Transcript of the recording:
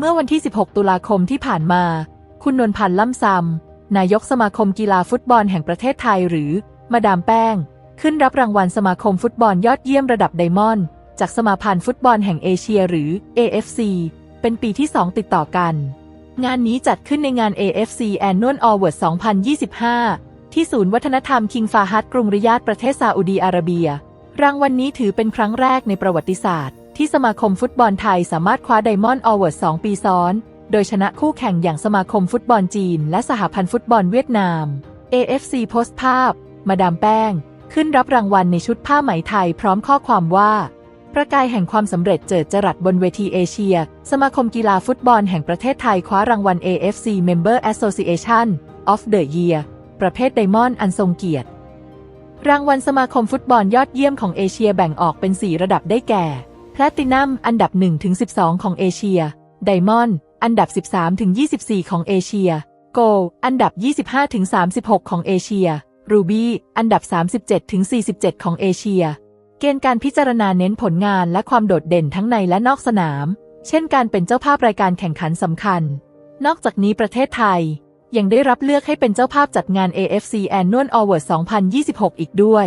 เมื่อวันที่ 16 ตุลาคมที่ผ่านมา คุณนวลพันธ์ล่ำซำนายกสมาคมกีฬาฟุตบอลแห่งประเทศไทยหรือ มาดามแป้ง ขึ้นรับรางวัลสมาคมฟุตบอลยอดเยี่ยมระดับไดมอนด์จากสมาพันธ์ฟุตบอลแห่งเอเชียหรือ AFC เป็นปีที่ 2 ติดต่อกัน งานนี้จัดขึ้นในงาน AFC Annual Award 2025 ที่ศูนย์วัฒนธรรมคิงฟาฮัดกรุงริยาดประเทศซาอุดีอาระเบีย รางวัลนนี้ถือเป็นครั้งแรกในประวัติศาสตร์ ที่สมาคมฟุตบอลไทยสามารถคว้าไดมอนด์อเวอร์ด2ปีซ้อน โดยชนะคู่แข่งอย่างสมาคมฟุตบอลจีน และสหพันธ์ฟุตบอลเวียดนาม AFC โพสต์ภาพ มาดามแป้ง ขึ้นรับรางวัลในชุดผ้าไหมไทยพร้อมข้อความว่าประกายแห่งความสำเร็จเจิดจรัสบนเวทีเอเชีย สมาคมกีฬาฟุตบอลแห่งประเทศไทยคว้ารางวัล AFC Member Association of the Year ประเภทไดมอนด์อันทรงเกียรติ รางวัลสมาคมฟุตบอลยอดเยี่ยมของเอเชียแบ่งออกเป็น 4 ระดับได้แก่ ลตินัมอันดับ 1-12 ของเอเชีย ไดมอนด์อันดับ 13-24 ของเอเชีย โกลอันดับ 25-36 ของเอเชีย รูบี้อันดับ 37-47 ของเอเชีย เกณฑ์การพิจารณาเน้นผลงานและความโดดเด่นทั้งในและนอกสนาม เช่นการเป็นเจ้าภาพรายการแข่งขันสำคัญ นอกจากนี้ประเทศไทย ยังได้รับเลือกให้เป็นเจ้าภาพจัดงาน AFC Annual Award 2026 อีกด้วย